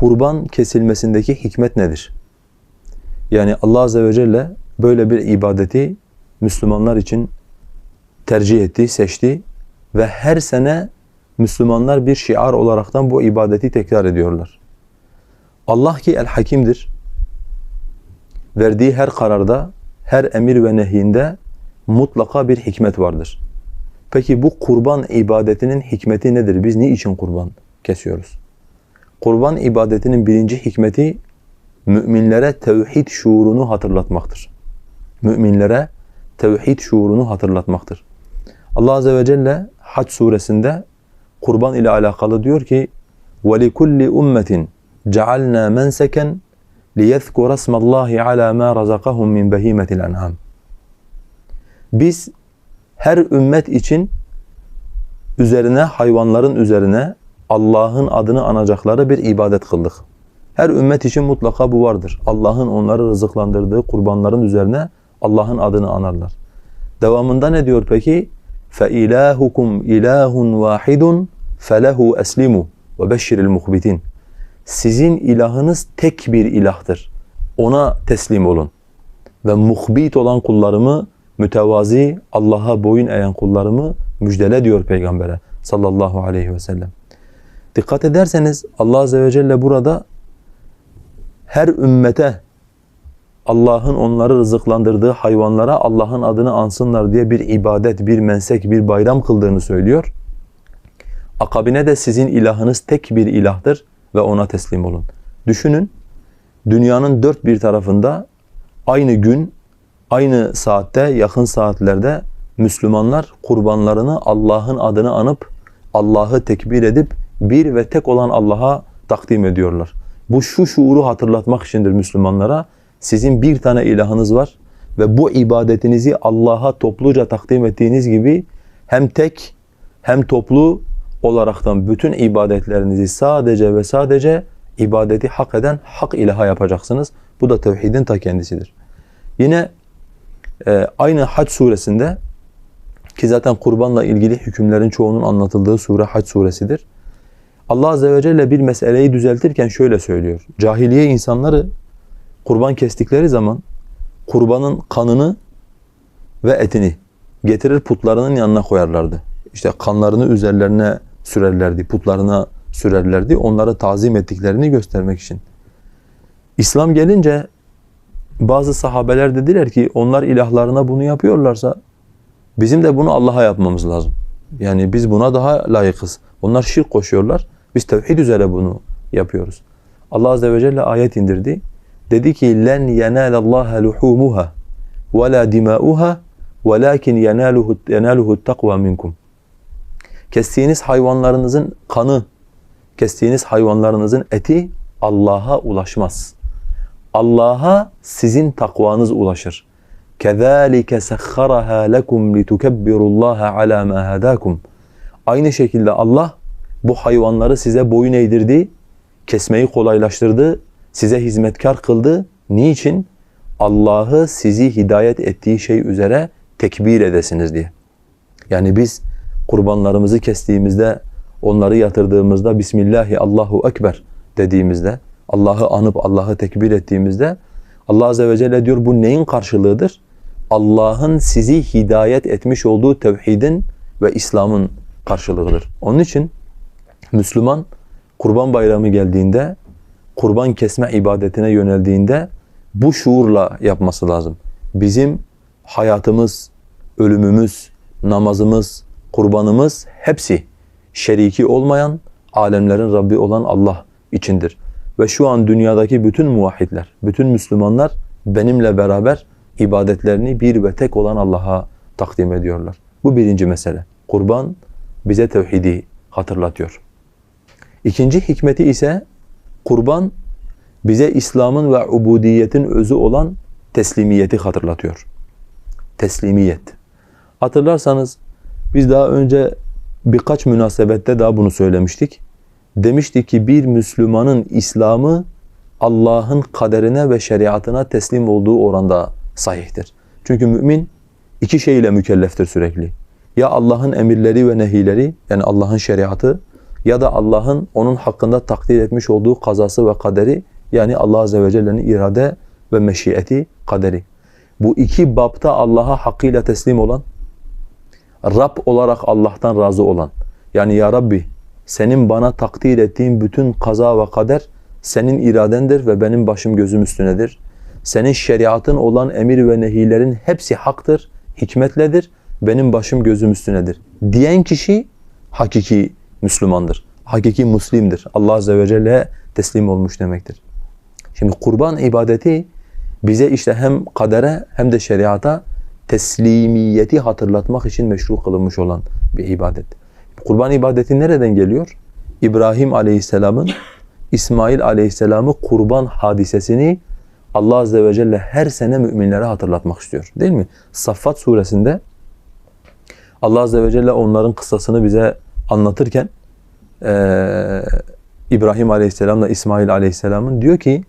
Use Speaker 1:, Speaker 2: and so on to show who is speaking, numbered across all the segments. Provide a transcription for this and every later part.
Speaker 1: kurban kesilmesindeki hikmet nedir? Yani Allah Azze ve Celle böyle bir ibadeti Müslümanlar için tercih etti, seçti ve her sene Müslümanlar bir şiar olaraktan bu ibadeti tekrar ediyorlar. Allah ki el-Hakim'dir. Verdiği her kararda, her emir ve nehyinde mutlaka bir hikmet vardır. Peki bu kurban ibadetinin hikmeti nedir? Biz niçin kurban kesiyoruz? kurban ibadetinin birinci hikmeti müminlere tevhid şuurunu hatırlatmaktır. Müminlere tevhid şuurunu hatırlatmaktır. Allah azze ve celle Hac suresinde kurban ile alakalı diyor ki: "Ve li kulli ummetin cealna menseken liyezkura smallahi ala ma razakahum min behimetil en'am." Biz her ümmet için üzerine hayvanların üzerine Allah'ın adını anacakları bir ibadet kıldık. Her ümmet için mutlaka bu vardır. Allah'ın onları rızıklandırdığı kurbanların üzerine Allah'ın adını anarlar. Devamında ne diyor peki? فَاِلَٰهُكُمْ اِلَٰهٌ وَاحِدٌ فَلَهُ أَسْلِمُوا وَبَشِّرِ الْمُخْبِتِينَ Sizin ilahınız tek bir ilahtır. Ona teslim olun. Ve muhbit olan kullarımı, mütevazi, Allah'a boyun eğen kullarımı müjdele diyor Peygamber'e sallallahu aleyhi ve sellem. Dikkat ederseniz Allah Azze ve Celle burada her ümmete Allah'ın onları rızıklandırdığı hayvanlara Allah'ın adını ansınlar diye bir ibadet, bir mensek, bir bayram kıldığını söylüyor. Akabine de sizin ilahınız tek bir ilahtır ve ona teslim olun. Düşünün, dünyanın dört bir tarafında aynı gün, aynı saatte, yakın saatlerde Müslümanlar kurbanlarını Allah'ın adını anıp, Allah'ı tekbir edip bir ve tek olan Allah'a takdim ediyorlar. Bu şu şuuru hatırlatmak içindir Müslümanlara. Sizin bir tane ilahınız var ve bu ibadetinizi Allah'a topluca takdim ettiğiniz gibi hem tek hem toplu olaraktan bütün ibadetlerinizi sadece ve sadece ibadeti hak eden hak ilaha yapacaksınız. Bu da tevhidin ta kendisidir. Yine e, aynı Hac suresinde ki zaten kurbanla ilgili hükümlerin çoğunun anlatıldığı sure Hac suresidir. Allah Azze ve Celle bir meseleyi düzeltirken şöyle söylüyor. Cahiliye insanları kurban kestikleri zaman kurbanın kanını ve etini getirir putlarının yanına koyarlardı. İşte kanlarını üzerlerine sürerlerdi, putlarına sürerlerdi. Onları tazim ettiklerini göstermek için. İslam gelince bazı sahabeler dediler ki onlar ilahlarına bunu yapıyorlarsa bizim de bunu Allah'a yapmamız lazım. Yani biz buna daha layıkız. Onlar şirk koşuyorlar. Biz tevhid üzere bunu yapıyoruz. Allah Azze ve Celle ayet indirdi. Dedi ki لَنْ يَنَالَ اللّٰهَ لُحُومُهَا وَلَا دِمَاؤُهَا وَلَاكِنْ يَنَالُهُ, يَنَالُهُ التَّقْوَى مِنْكُمْ Kestiğiniz hayvanlarınızın kanı, kestiğiniz hayvanlarınızın eti Allah'a ulaşmaz. Allah'a sizin takvanız ulaşır. كَذَٰلِكَ سَخَّرَهَا لَكُمْ لِتُكَبِّرُوا اللّٰهَ عَلَى مَا هَدَاكُمْ Aynı şekilde Allah bu hayvanları size boyun eğdirdi, kesmeyi kolaylaştırdı, size hizmetkar kıldı. Niçin? Allah'ı sizi hidayet ettiği şey üzere tekbir edesiniz diye. Yani biz kurbanlarımızı kestiğimizde, onları yatırdığımızda Bismillahi Allahu Ekber dediğimizde, Allah'ı anıp Allah'ı tekbir ettiğimizde Allah Azze ve Celle diyor bu neyin karşılığıdır? Allah'ın sizi hidayet etmiş olduğu tevhidin ve İslam'ın karşılığıdır. Onun için Müslüman kurban bayramı geldiğinde, kurban kesme ibadetine yöneldiğinde bu şuurla yapması lazım. Bizim hayatımız, ölümümüz, namazımız, kurbanımız hepsi şeriki olmayan, alemlerin Rabbi olan Allah içindir. Ve şu an dünyadaki bütün muvahhidler, bütün Müslümanlar benimle beraber ibadetlerini bir ve tek olan Allah'a takdim ediyorlar. Bu birinci mesele. Kurban bize tevhidi hatırlatıyor. İkinci hikmeti ise kurban bize İslam'ın ve ubudiyetin özü olan teslimiyeti hatırlatıyor. Teslimiyet. Hatırlarsanız biz daha önce birkaç münasebette daha bunu söylemiştik. Demiştik ki bir Müslümanın İslam'ı Allah'ın kaderine ve şeriatına teslim olduğu oranda sahihtir. Çünkü mümin iki şeyle mükelleftir sürekli. Ya Allah'ın emirleri ve nehileri yani Allah'ın şeriatı ya da Allah'ın onun hakkında takdir etmiş olduğu kazası ve kaderi yani Allah Azze ve Celle'nin irade ve meşiyeti, kaderi. Bu iki babta Allah'a hakkıyla teslim olan, Rab olarak Allah'tan razı olan. Yani ya Rabbi senin bana takdir ettiğin bütün kaza ve kader senin iradendir ve benim başım gözüm üstünedir. Senin şeriatın olan emir ve nehilerin hepsi haktır, hikmetledir. Benim başım gözüm üstünedir. Diyen kişi hakiki Müslümandır. Hakiki Müslimdir. Allah Azze ve Celle'ye teslim olmuş demektir. Şimdi kurban ibadeti bize işte hem kadere hem de şeriata teslimiyeti hatırlatmak için meşru kılınmış olan bir ibadet. Kurban ibadeti nereden geliyor? İbrahim Aleyhisselam'ın İsmail Aleyhisselam'ı kurban hadisesini Allah Azze ve Celle her sene müminlere hatırlatmak istiyor. Değil mi? Saffat suresinde Allah Azze ve Celle onların kıssasını bize anlatırken ee, İbrahim Aleyhisselam'la İsmail Aleyhisselam'ın diyor ki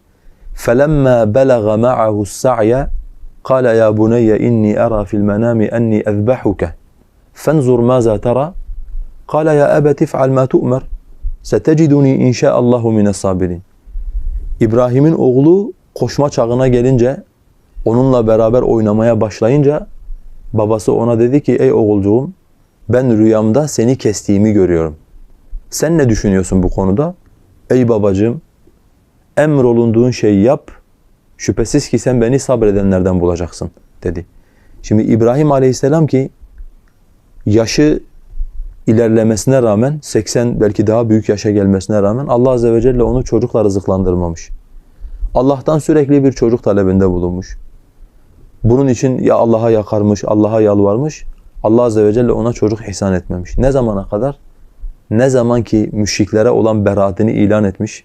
Speaker 1: فَلَمَّا بَلَغَ مَعَهُ السَّعْيَ قَالَ يَا بُنَيَّ إِنِّي أَرَى فِي الْمَنَامِ أَنِّي أَذْبَحُكَ فَانْظُرْ مَاذَا تَرَى قَالَ يَا أَبَتِ افْعَلْ مَا تُؤْمَرْ سَتَجِدُنِي اِنْ شَاءَ اللّٰهُ مِنَ الصَّابِرِينَ İbrahim'in oğlu koşma çağına gelince, onunla beraber oynamaya başlayınca babası ona dedi ki ey oğulcuğum ben rüyamda seni kestiğimi görüyorum. Sen ne düşünüyorsun bu konuda? Ey babacığım emrolunduğun şeyi yap. Şüphesiz ki sen beni sabredenlerden bulacaksın dedi. Şimdi İbrahim Aleyhisselam ki yaşı ilerlemesine rağmen 80 belki daha büyük yaşa gelmesine rağmen Allah Azze ve Celle onu çocukla rızıklandırmamış. Allah'tan sürekli bir çocuk talebinde bulunmuş. Bunun için ya Allah'a yakarmış, Allah'a yalvarmış. Allah Azze ve Celle ona çocuk ihsan etmemiş. Ne zamana kadar? Ne zaman ki müşriklere olan beraatini ilan etmiş,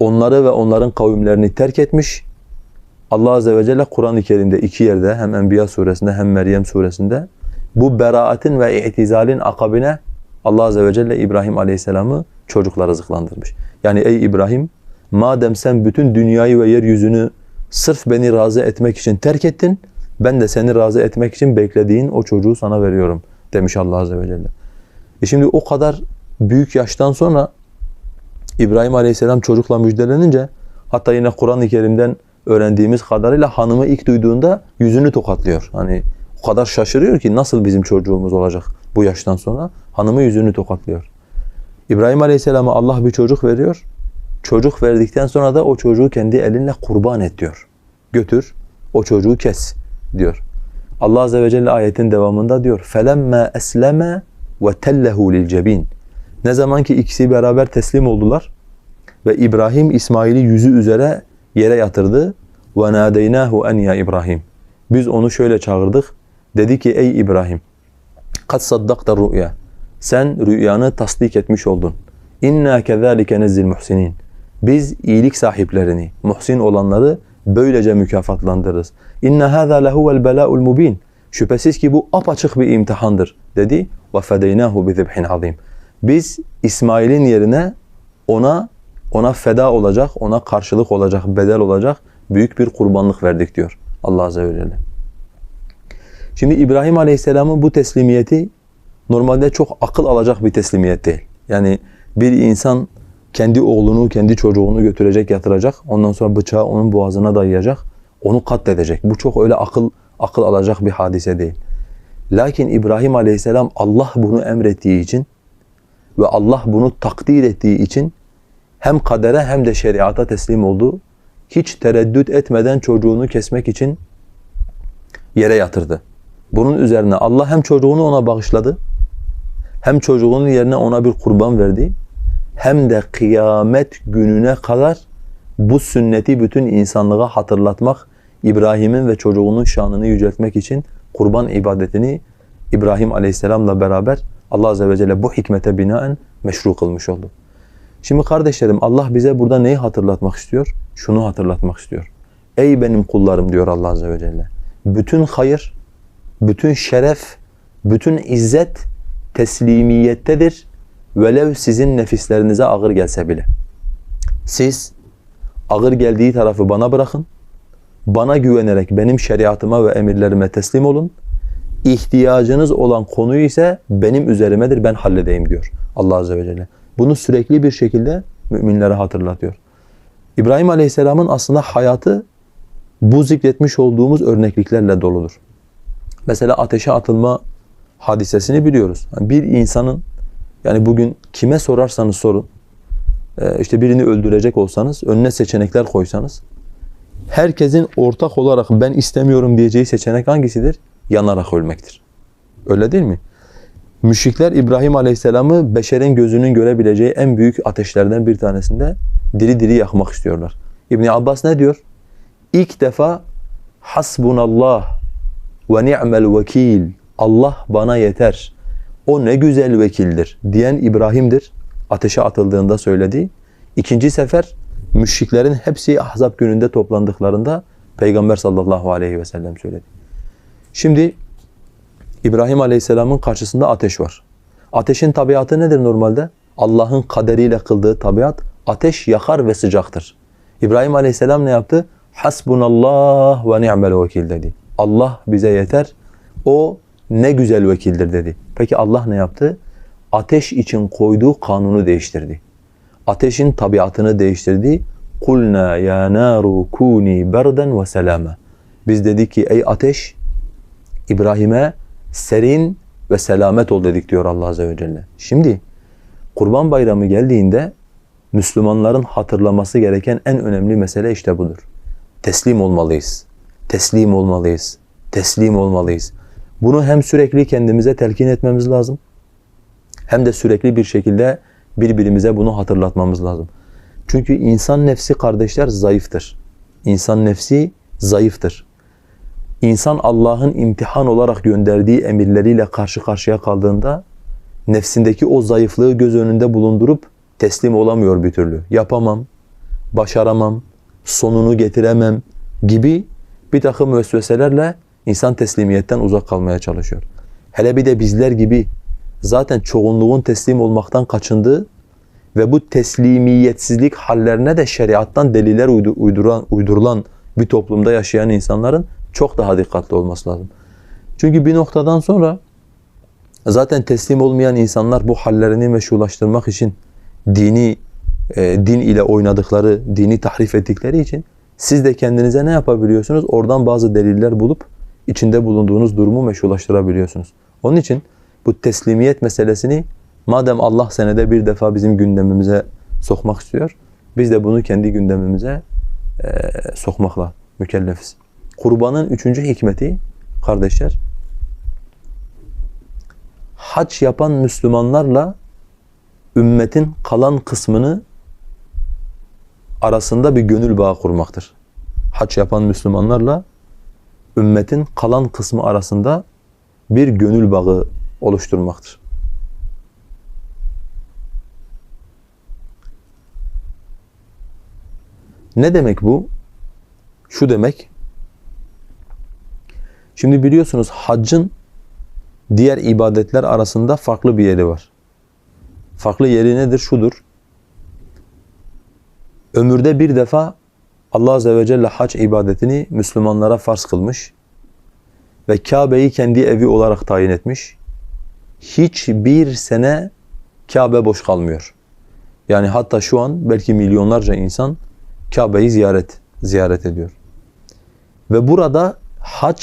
Speaker 1: onları ve onların kavimlerini terk etmiş, Allah Azze ve Celle Kur'an-ı Kerim'de iki yerde hem Enbiya suresinde hem Meryem suresinde bu beraatin ve itizalin akabine Allah Azze ve Celle İbrahim Aleyhisselam'ı çocukla rızıklandırmış. Yani ey İbrahim madem sen bütün dünyayı ve yeryüzünü sırf beni razı etmek için terk ettin, ben de seni razı etmek için beklediğin o çocuğu sana veriyorum demiş Allah Azze ve Celle. E şimdi o kadar büyük yaştan sonra İbrahim Aleyhisselam çocukla müjdelenince hatta yine Kur'an-ı Kerim'den öğrendiğimiz kadarıyla hanımı ilk duyduğunda yüzünü tokatlıyor. Hani o kadar şaşırıyor ki nasıl bizim çocuğumuz olacak bu yaştan sonra? Hanımı yüzünü tokatlıyor. İbrahim Aleyhisselam'a Allah bir çocuk veriyor. Çocuk verdikten sonra da o çocuğu kendi elinle kurban et diyor. Götür, o çocuğu kes diyor. Allah Azze ve Celle ayetin devamında diyor. فَلَمَّا أَسْلَمَا وَتَلَّهُ لِلْجَب۪ينَ Ne zaman ki ikisi beraber teslim oldular ve İbrahim İsmail'i yüzü üzere yere yatırdı. وَنَادَيْنَاهُ اَنْ ya İbrahim. Biz onu şöyle çağırdık. Dedi ki ey İbrahim قَدْ صَدَّقْتَ الرُّؤْيَا Sen rüyanı tasdik etmiş oldun. İnna kezalike nezzil muhsinin. Biz iyilik sahiplerini, muhsin olanları böylece mükafatlandırırız. İnna hâzâ lehuvel belâul mubin. Şüphesiz ki bu apaçık bir imtihandır dedi. Ve fedeynahu bi zibhin azim. Biz İsmail'in yerine ona ona feda olacak, ona karşılık olacak, bedel olacak büyük bir kurbanlık verdik diyor Allah azze ve celle. Şimdi İbrahim Aleyhisselam'ın bu teslimiyeti normalde çok akıl alacak bir teslimiyet değil. Yani bir insan kendi oğlunu, kendi çocuğunu götürecek, yatıracak. Ondan sonra bıçağı onun boğazına dayayacak. Onu katledecek. Bu çok öyle akıl akıl alacak bir hadise değil. Lakin İbrahim Aleyhisselam Allah bunu emrettiği için ve Allah bunu takdir ettiği için hem kadere hem de şeriata teslim oldu. Hiç tereddüt etmeden çocuğunu kesmek için yere yatırdı. Bunun üzerine Allah hem çocuğunu ona bağışladı, hem çocuğunun yerine ona bir kurban verdi, hem de kıyamet gününe kadar bu sünneti bütün insanlığa hatırlatmak, İbrahim'in ve çocuğunun şanını yüceltmek için kurban ibadetini İbrahim Aleyhisselam'la beraber Allah Azze ve Celle bu hikmete binaen meşru kılmış oldu. Şimdi kardeşlerim Allah bize burada neyi hatırlatmak istiyor? Şunu hatırlatmak istiyor. Ey benim kullarım diyor Allah Azze ve Celle. Bütün hayır, bütün şeref, bütün izzet teslimiyettedir. Velev sizin nefislerinize ağır gelse bile. Siz ağır geldiği tarafı bana bırakın. Bana güvenerek benim şeriatıma ve emirlerime teslim olun. İhtiyacınız olan konuyu ise benim üzerimedir, ben halledeyim diyor Allah Azze ve Celle. Bunu sürekli bir şekilde müminlere hatırlatıyor. İbrahim Aleyhisselam'ın aslında hayatı bu zikretmiş olduğumuz örnekliklerle doludur. Mesela ateşe atılma hadisesini biliyoruz. Bir insanın yani bugün kime sorarsanız sorun, işte birini öldürecek olsanız, önüne seçenekler koysanız, herkesin ortak olarak ben istemiyorum diyeceği seçenek hangisidir? Yanarak ölmektir. Öyle değil mi? Müşrikler İbrahim Aleyhisselam'ı beşerin gözünün görebileceği en büyük ateşlerden bir tanesinde diri diri yakmak istiyorlar. İbn Abbas ne diyor? İlk defa hasbunallah ve ni'mel vekil. Allah bana yeter. O ne güzel vekildir diyen İbrahim'dir. Ateşe atıldığında söyledi. İkinci sefer müşriklerin hepsi Ahzab gününde toplandıklarında Peygamber sallallahu aleyhi ve sellem söyledi. Şimdi İbrahim aleyhisselamın karşısında ateş var. Ateşin tabiatı nedir normalde? Allah'ın kaderiyle kıldığı tabiat ateş yakar ve sıcaktır. İbrahim aleyhisselam ne yaptı? Hasbunallah ve ni'mel vekil dedi. Allah bize yeter. O ne güzel vekildir dedi. Peki Allah ne yaptı? Ateş için koyduğu kanunu değiştirdi. Ateşin tabiatını değiştirdi. Kulna ya naru kuni berden ve selama. Biz dedik ki ey ateş İbrahim'e serin ve selamet ol dedik diyor Allah Azze ve Celle. Şimdi Kurban Bayramı geldiğinde Müslümanların hatırlaması gereken en önemli mesele işte budur. Teslim olmalıyız. Teslim olmalıyız. Teslim olmalıyız. Bunu hem sürekli kendimize telkin etmemiz lazım hem de sürekli bir şekilde birbirimize bunu hatırlatmamız lazım. Çünkü insan nefsi kardeşler zayıftır. İnsan nefsi zayıftır. İnsan Allah'ın imtihan olarak gönderdiği emirleriyle karşı karşıya kaldığında nefsindeki o zayıflığı göz önünde bulundurup teslim olamıyor bir türlü. Yapamam, başaramam, sonunu getiremem gibi bir takım vesveselerle insan teslimiyetten uzak kalmaya çalışıyor. Hele bir de bizler gibi zaten çoğunluğun teslim olmaktan kaçındığı ve bu teslimiyetsizlik hallerine de şeriattan deliller uyduran, uydurulan bir toplumda yaşayan insanların çok daha dikkatli olması lazım. Çünkü bir noktadan sonra zaten teslim olmayan insanlar bu hallerini meşrulaştırmak için dini e, din ile oynadıkları, dini tahrif ettikleri için siz de kendinize ne yapabiliyorsunuz? Oradan bazı deliller bulup içinde bulunduğunuz durumu meşrulaştırabiliyorsunuz. Onun için bu teslimiyet meselesini madem Allah senede bir defa bizim gündemimize sokmak istiyor, biz de bunu kendi gündemimize e, sokmakla mükellefiz. Kurbanın üçüncü hikmeti kardeşler, hac yapan Müslümanlarla ümmetin kalan kısmını arasında bir gönül bağı kurmaktır. Hac yapan Müslümanlarla ümmetin kalan kısmı arasında bir gönül bağı oluşturmaktır. Ne demek bu? Şu demek, şimdi biliyorsunuz haccın diğer ibadetler arasında farklı bir yeri var. Farklı yeri nedir? Şudur. Ömürde bir defa Allah Azze ve Celle hac ibadetini Müslümanlara farz kılmış ve Kabe'yi kendi evi olarak tayin etmiş. Hiçbir sene Kabe boş kalmıyor. Yani hatta şu an belki milyonlarca insan Kabe'yi ziyaret ziyaret ediyor. Ve burada hac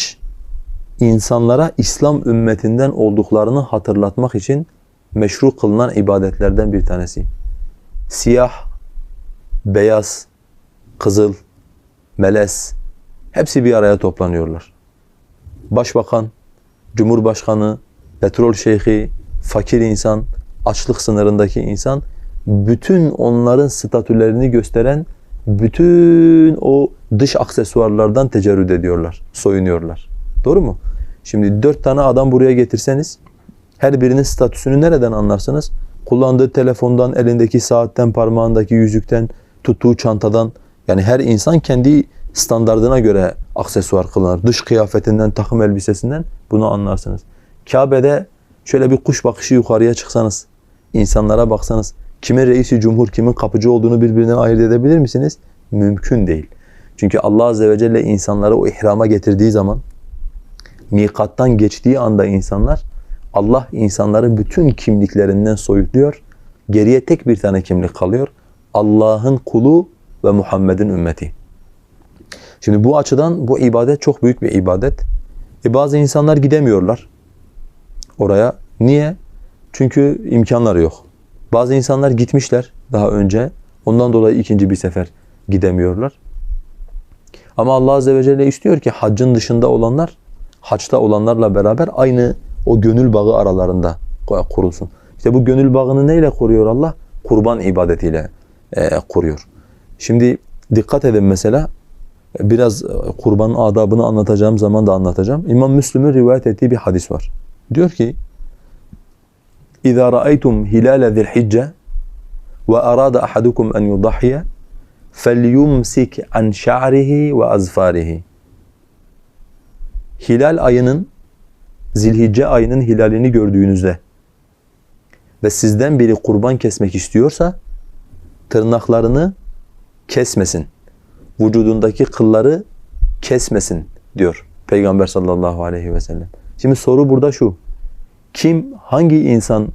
Speaker 1: insanlara İslam ümmetinden olduklarını hatırlatmak için meşru kılınan ibadetlerden bir tanesi. Siyah, beyaz, kızıl, melez hepsi bir araya toplanıyorlar. Başbakan, cumhurbaşkanı, petrol şeyhi, fakir insan, açlık sınırındaki insan bütün onların statülerini gösteren bütün o dış aksesuarlardan tecerrüt ediyorlar, soyunuyorlar. Doğru mu? Şimdi dört tane adam buraya getirseniz her birinin statüsünü nereden anlarsınız? Kullandığı telefondan, elindeki saatten, parmağındaki yüzükten, tuttuğu çantadan yani her insan kendi standardına göre aksesuar kılınır. Dış kıyafetinden, takım elbisesinden bunu anlarsınız. Kabe'de şöyle bir kuş bakışı yukarıya çıksanız, insanlara baksanız, kimin reisi cumhur, kimin kapıcı olduğunu birbirinden ayırt edebilir misiniz? Mümkün değil. Çünkü Allah Azze ve Celle insanları o ihrama getirdiği zaman mikattan geçtiği anda insanlar Allah insanları bütün kimliklerinden soyutluyor. Geriye tek bir tane kimlik kalıyor. Allah'ın kulu ve Muhammed'in ümmeti. Şimdi bu açıdan bu ibadet çok büyük bir ibadet. E bazı insanlar gidemiyorlar oraya. Niye? Çünkü imkanları yok. Bazı insanlar gitmişler daha önce. Ondan dolayı ikinci bir sefer gidemiyorlar. Ama Allah Azze ve Celle istiyor ki haccın dışında olanlar, haçta olanlarla beraber aynı o gönül bağı aralarında kurulsun. İşte bu gönül bağını neyle kuruyor Allah? Kurban ibadetiyle e, kuruyor. Şimdi dikkat edin mesela, biraz kurbanın adabını anlatacağım zaman da anlatacağım. İmam Müslim'in rivayet ettiği bir hadis var. Diyor ki, اِذَا رَأَيْتُمْ هِلَالَ ذِي الْحِجَّةِ وَأَرَادَ أَحَدُكُمْ أَنْ يُضَحِيَ فَلْيُمْسِكْ عَنْ شَعْرِهِ وَأَزْفَارِهِ Hilal ayının, Zilhicce ayının hilalini gördüğünüzde ve sizden biri kurban kesmek istiyorsa tırnaklarını kesmesin. Vücudundaki kılları kesmesin diyor Peygamber sallallahu aleyhi ve sellem. Şimdi soru burada şu. Kim, hangi insan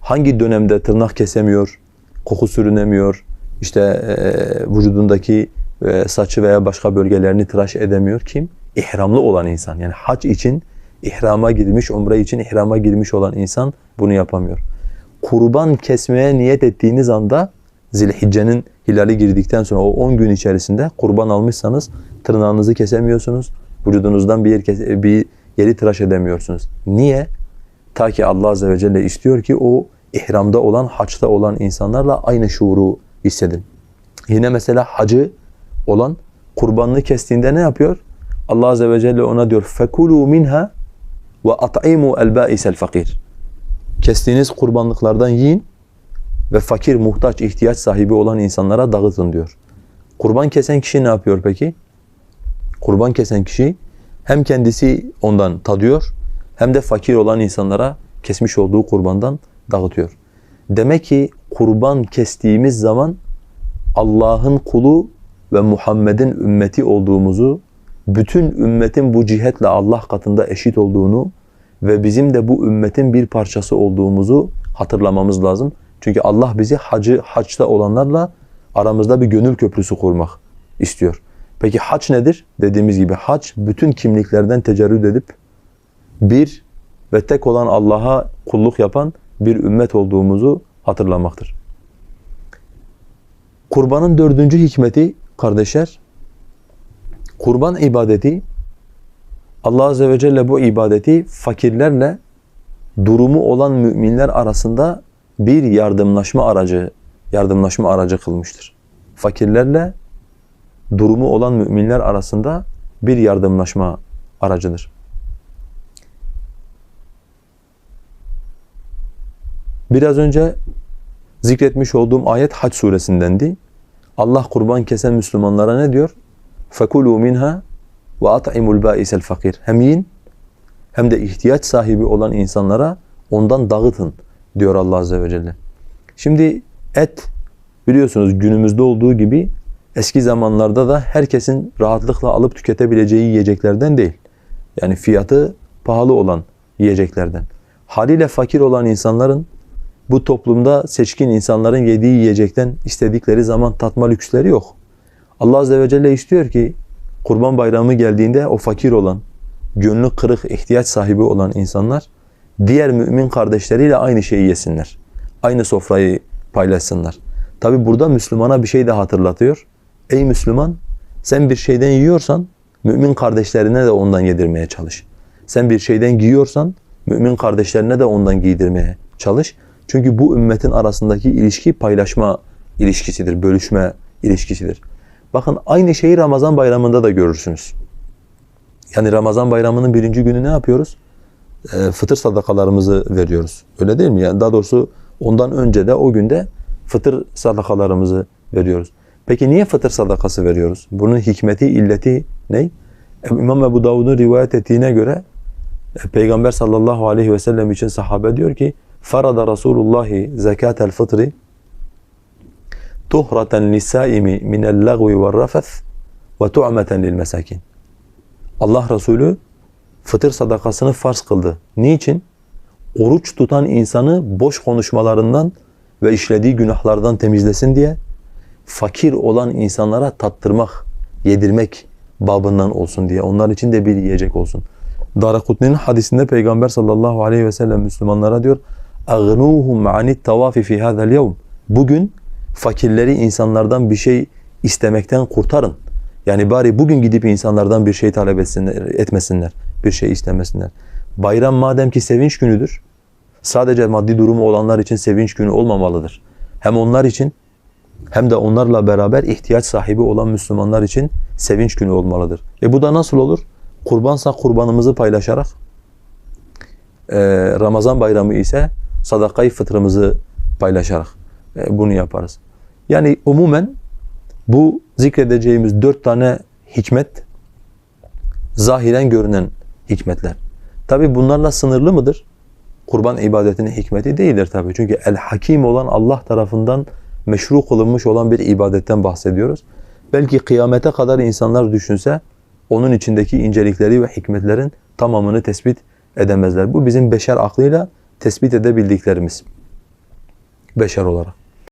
Speaker 1: hangi dönemde tırnak kesemiyor, koku sürünemiyor, işte e, vücudundaki e, saçı veya başka bölgelerini tıraş edemiyor? Kim? İhramlı olan insan. Yani hac için ihrama girmiş, umre için ihrama girmiş olan insan bunu yapamıyor. Kurban kesmeye niyet ettiğiniz anda Zilhicce'nin hilali girdikten sonra o 10 gün içerisinde kurban almışsanız tırnağınızı kesemiyorsunuz. Vücudunuzdan bir, yer kes bir yeri tıraş edemiyorsunuz. Niye? Ta ki Allah Azze ve Celle istiyor ki o ihramda olan, haçta olan insanlarla aynı şuuru hissedin. Yine mesela hacı olan kurbanını kestiğinde ne yapıyor? Allah Azze ve Celle ona diyor فَكُلُوا minha ve at'imu el fakir. Kestiğiniz kurbanlıklardan yiyin ve fakir, muhtaç, ihtiyaç sahibi olan insanlara dağıtın diyor. Kurban kesen kişi ne yapıyor peki? Kurban kesen kişi hem kendisi ondan tadıyor hem de fakir olan insanlara kesmiş olduğu kurbandan dağıtıyor. Demek ki kurban kestiğimiz zaman Allah'ın kulu ve Muhammed'in ümmeti olduğumuzu, bütün ümmetin bu cihetle Allah katında eşit olduğunu ve bizim de bu ümmetin bir parçası olduğumuzu hatırlamamız lazım. Çünkü Allah bizi hacı, haçta olanlarla aramızda bir gönül köprüsü kurmak istiyor. Peki haç nedir? Dediğimiz gibi haç bütün kimliklerden tecerrüt edip bir ve tek olan Allah'a kulluk yapan bir ümmet olduğumuzu hatırlamaktır. Kurbanın dördüncü hikmeti kardeşler, kurban ibadeti Allah Azze ve Celle bu ibadeti fakirlerle durumu olan müminler arasında bir yardımlaşma aracı, yardımlaşma aracı kılmıştır. Fakirlerle durumu olan müminler arasında bir yardımlaşma aracıdır. Biraz önce zikretmiş olduğum ayet Hac suresindendi. Allah kurban kesen Müslümanlara ne diyor? فَكُلُوا minha ve at'imul ba'isel fakir. Hem yiyin hem de ihtiyaç sahibi olan insanlara ondan dağıtın diyor Allah azze ve celle. Şimdi et biliyorsunuz günümüzde olduğu gibi eski zamanlarda da herkesin rahatlıkla alıp tüketebileceği yiyeceklerden değil. Yani fiyatı pahalı olan yiyeceklerden. Haliyle fakir olan insanların bu toplumda seçkin insanların yediği yiyecekten istedikleri zaman tatma lüksleri yok. Allah Azze ve Celle istiyor ki Kurban Bayramı geldiğinde o fakir olan, gönlü kırık, ihtiyaç sahibi olan insanlar diğer mümin kardeşleriyle aynı şeyi yesinler. Aynı sofrayı paylaşsınlar. Tabi burada Müslümana bir şey de hatırlatıyor. Ey Müslüman sen bir şeyden yiyorsan mümin kardeşlerine de ondan yedirmeye çalış. Sen bir şeyden giyiyorsan mümin kardeşlerine de ondan giydirmeye çalış. Çünkü bu ümmetin arasındaki ilişki paylaşma ilişkisidir, bölüşme ilişkisidir. Bakın aynı şeyi Ramazan bayramında da görürsünüz. Yani Ramazan bayramının birinci günü ne yapıyoruz? E, fıtır sadakalarımızı veriyoruz. Öyle değil mi? Yani daha doğrusu ondan önce de o günde fıtır sadakalarımızı veriyoruz. Peki niye fıtır sadakası veriyoruz? Bunun hikmeti, illeti ne? İmam Ebu Davud'un rivayet ettiğine göre e, Peygamber sallallahu aleyhi ve sellem için sahabe diyor ki farada Resulullah zekatel fıtri tuhratan lisaimi minel lagwi ve rafeth ve tu'meten lil mesakin. Allah Resulü fıtır sadakasını farz kıldı. Niçin? Oruç tutan insanı boş konuşmalarından ve işlediği günahlardan temizlesin diye fakir olan insanlara tattırmak, yedirmek babından olsun diye. Onlar için de bir yiyecek olsun. Darakutni'nin hadisinde Peygamber sallallahu aleyhi ve sellem Müslümanlara diyor اَغْنُوهُمْ عَنِ التَّوَافِ فِي هَذَا الْيَوْمِ Bugün fakirleri insanlardan bir şey istemekten kurtarın. Yani bari bugün gidip insanlardan bir şey talep etsinler, etmesinler, bir şey istemesinler. Bayram madem ki sevinç günüdür, sadece maddi durumu olanlar için sevinç günü olmamalıdır. Hem onlar için hem de onlarla beraber ihtiyaç sahibi olan Müslümanlar için sevinç günü olmalıdır. E bu da nasıl olur? Kurbansa kurbanımızı paylaşarak, e, Ramazan bayramı ise sadakayı fıtrımızı paylaşarak e, bunu yaparız. Yani umumen bu zikredeceğimiz dört tane hikmet zahiren görünen hikmetler. Tabi bunlarla sınırlı mıdır? Kurban ibadetinin hikmeti değildir tabi. Çünkü el-hakim olan Allah tarafından meşru kılınmış olan bir ibadetten bahsediyoruz. Belki kıyamete kadar insanlar düşünse onun içindeki incelikleri ve hikmetlerin tamamını tespit edemezler. Bu bizim beşer aklıyla tespit edebildiklerimiz. Beşer olarak.